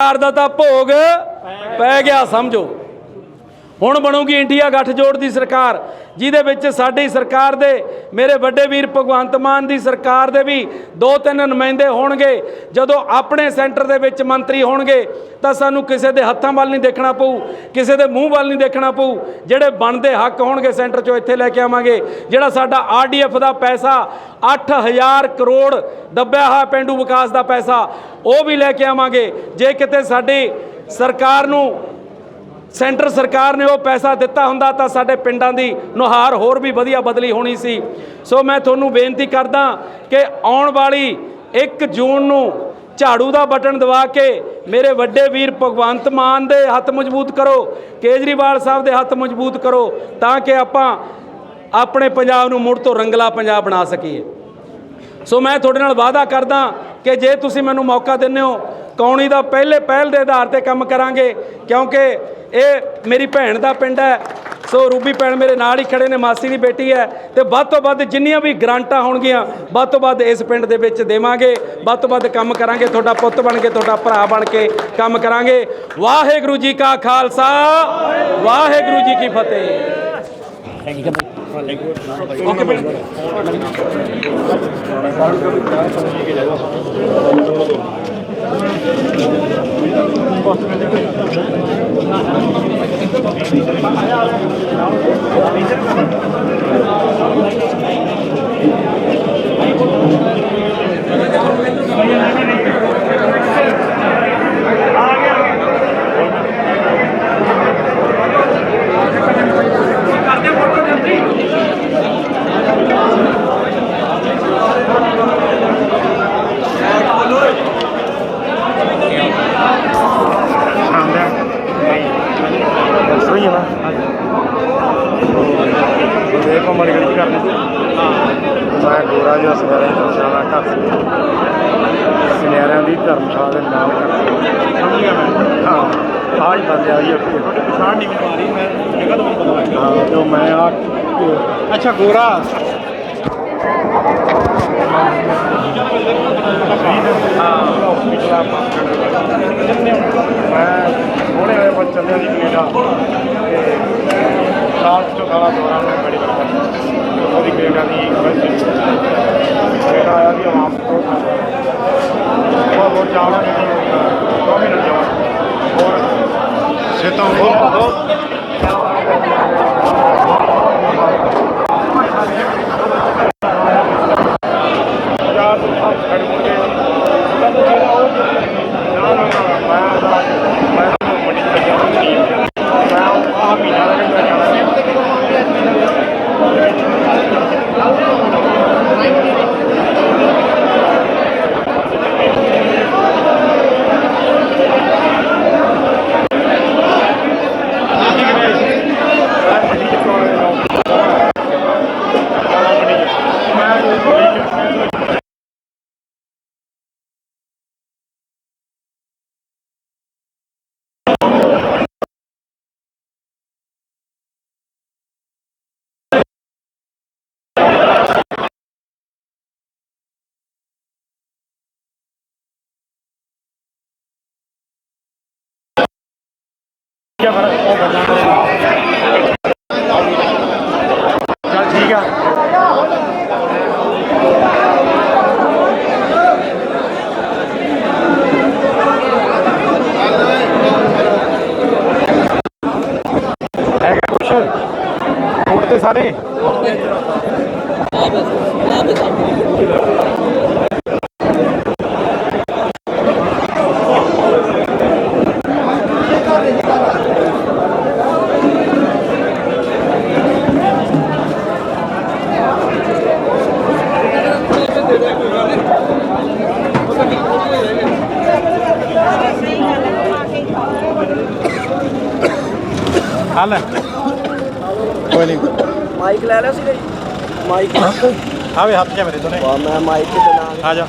ਸਰਕਾਰ ਦਾ ਤਾਂ ਭੋਗ ਪੈ ਗਿਆ ਸਮਝੋ। ਹੁਣ ਬਣੂਗੀ ਇੰਡੀਆ ਗੱਠਜੋੜ ਦੀ ਸਰਕਾਰ। ਜਿਹਦੇ ਵਿੱਚ ਸਾਡੀ ਸਰਕਾਰ ਦੇ, ਮੇਰੇ ਵੱਡੇ ਵੀਰ ਭਗਵੰਤ ਮਾਨ ਦੀ ਸਰਕਾਰ ਦੇ ਵੀ ਦੋ ਤਿੰਨ ਨੁਮਾਇੰਦੇ ਹੋਣਗੇ, ਜਦੋਂ ਆਪਣੇ ਸੈਂਟਰ ਦੇ ਵਿੱਚ ਮੰਤਰੀ ਹੋਣਗੇ, ਤਾਂ ਸਾਨੂੰ ਕਿਸੇ ਦੇ ਹੱਥਾਂ ਵੱਲ ਨਹੀਂ ਦੇਖਣਾ ਪਊ, ਕਿਸੇ ਦੇ ਮੂੰਹ ਵੱਲ ਨਹੀਂ ਦੇਖਣਾ ਪਊ। ਜਿਹੜੇ ਬਣਦੇ ਹੱਕ ਹੋਣਗੇ ਸੈਂਟਰ 'ਚੋਂ ਇੱਥੇ ਲੈ ਕੇ ਆਵਾਂਗੇ, ਜਿਹੜਾ ਸਾਡਾ ਆਰਡੀਐਫ ਦਾ ਪੈਸਾ 8000 ਕਰੋੜ ਦੱਬਿਆ ਹੋਇਆ ਪਿੰਡੂ ਵਿਕਾਸ ਦਾ ਪੈਸਾ, ਉਹ ਵੀ ਲੈ ਕੇ ਆਵਾਂਗੇ। ਜੇ ਕਿਤੇ ਸਾਡੀ ਸਰਕਾਰ ਨੂੰ ਸੈਂਟਰ ਸਰਕਾਰ ਨੇ ਉਹ ਪੈਸਾ ਦਿੱਤਾ ਹੁੰਦਾ ਤਾਂ ਸਾਡੇ ਪਿੰਡਾਂ ਦੀ ਨੁਹਾਰ ਹੋਰ ਵੀ ਵਧੀਆ ਬਦਲੀ ਹੋਣੀ ਸੀ। ਸੋ ਮੈਂ ਤੁਹਾਨੂੰ ਬੇਨਤੀ ਕਰਦਾ ਕਿ ਆਉਣ ਵਾਲੀ 1 ਜੂਨ ਨੂੰ ਝਾੜੂ ਦਾ ਬਟਨ ਦਵਾ ਕੇ ਮੇਰੇ ਵੱਡੇ ਵੀਰ ਭਗਵੰਤ ਮਾਨ ਦੇ ਹੱਥ ਮਜ਼ਬੂਤ ਕਰੋ, ਕੇਜਰੀਵਾਲ ਸਾਹਿਬ ਦੇ ਹੱਥ ਮਜ਼ਬੂਤ ਕਰੋ ਤਾਂ ਕਿ ਆਪਾਂ ਆਪਣੇ ਪੰਜਾਬ ਨੂੰ ਮੁੜ ਤੋਂ ਰੰਗਲਾ ਪੰਜਾਬ ਬਣਾ ਸਕੀਏ। ਸੋ ਮੈਂ ਤੁਹਾਡੇ ਨਾਲ ਵਾਅਦਾ ਕਰਦਾ ਕਿ ਜੇ ਤੁਸੀਂ ਮੈਨੂੰ ਮੌਕਾ ਦਿੰਦੇ ਹੋ, ਕੌਣੀ ਦਾ ਪਹਿਲੇ ਪਹਿਲ ਦੇ ਆਧਾਰ ਤੇ ਕੰਮ ਕਰਾਂਗੇ, ਕਿਉਂਕਿ ਇਹ ਮੇਰੀ ਭੈਣ ਦਾ ਪਿੰਡ ਹੈ। ਸੋ ਰੂਬੀ ਭੈਣ ਮੇਰੇ ਨਾਲ ਹੀ ਖੜੇ ਨੇ, ਮਾਸੀ ਦੀ ਬੇਟੀ ਹੈ। ਤੇ ਵੱਧ ਤੋਂ ਵੱਧ ਜਿੰਨੀਆਂ ਵੀ ਗ੍ਰਾਂਟਾਂ ਹੋਣਗੀਆਂ, ਵੱਧ ਤੋਂ ਵੱਧ ਇਸ ਪਿੰਡ ਦੇ ਵਿੱਚ ਦੇਵਾਂਗੇ। ਵੱਧ ਤੋਂ ਵੱਧ ਕੰਮ ਕਰਾਂਗੇ, ਤੁਹਾਡਾ ਪੁੱਤ ਬਣ ਕੇ, ਤੁਹਾਡਾ ਭਰਾ ਬਣ ਕੇ ਕੰਮ ਕਰਾਂਗੇ। ਵਾਹਿਗੁਰੂ ਜੀ ਕਾ ਖਾਲਸਾ, ਵਾਹਿਗੁਰੂ ਜੀ ਕੀ ਫਤਿਹ। ਓਕੇ ਬੇਟਾ ਸਹੀ ਹੈ ਨਾ ਦੇਖ ਕੋ ਮੜੀ ਗੜੀ ਕਰਨੀ ਸੀ ਮੈਂ ਗੋਰਾ ਜਿਹਾ ਸਵੇਰੇ ਦਰਸ਼ਾਨਾ ਘਰ ਸੀ ਸੁਨਿਆਰਿਆਂ ਦੀ ਨਾਲ ਕਰ ਮੈਂ ਹਾਂ ਆਜ ਬੰਦੇ ਆ ਜੀ ਪਛਾਣ ਨਹੀਂ ਮਾਰੀ ਮੈਂ ਜਗ੍ਹਾ ਤੋਂ ਪਤਾ ਲੱਗ ਹਾਂ ਜੋ ਮੈਂ ਆ ਅੱਛਾ, ਗੋਰਾ। ਮੈਂ ਥੋੜੇ ਹੋਏ ਬੱਚ ਚੱਲਿਆ ਜੀ ਕੈਨੇਡਾ ਤੇ ਸਾਲ ਤੋਂ ਸਾਲਾ ਦੌਰਾਨ ਮੈਂ ਬੜੀ ਬੜਾ ਉਹਦੀ ਕੈਨੇਡਾ ਦੀ ਵੈਸੇ ਕੈਨੇਡਾ ਆਇਆ ਵੀ ਆਪ ਤੋਂ ਬਹੁਤ ਬਹੁਤ ਜਾਣਾ ਦੋ ਮਿੰਟ ਜਾਣਾ ਹੋਰ ਸੇਤੋਂ ਬਹੁਤ ਯਾਰ ਆਪ ਖੜ ਕੇ ਕਦੋਂ ਜਿਹੜਾ ਉਹ ਨਾ ਨਾ ਨਾ ਮੈਂ ਤਾਂ ਮੈਂ ਤਾਂ ਬੜੀ ਚੱਲਿਆ ਮੈਂ ਆ ਮਹੀਨਾ ਦਾ ਮੈਂ ਜਾਣਾ ਮੈਂ ਕਿਆ ਫ਼ਰਕ ਉਹ ਬੰਦਾ ਚੱਲ ਠੀਕ ਆ। ਹੈਗਾ ਕੁਛ? ਕੋਟ ਤੇ ਸਾਰੇ? ਹੱਲ ਕੋਈ ਨਹੀਂ। ਮਾਈਕ ਲੈ ਲਿਆ ਸੀਗਾ ਜੀ। ਮਾਈਕ ਆਵੇ ਹੱਥ ਚ ਮੇਰੇ ਦੋਨੇ। ਵਾ ਮੈਂ ਮਾਈਕ ਦੇ ਨਾਲ ਆ ਜਾ।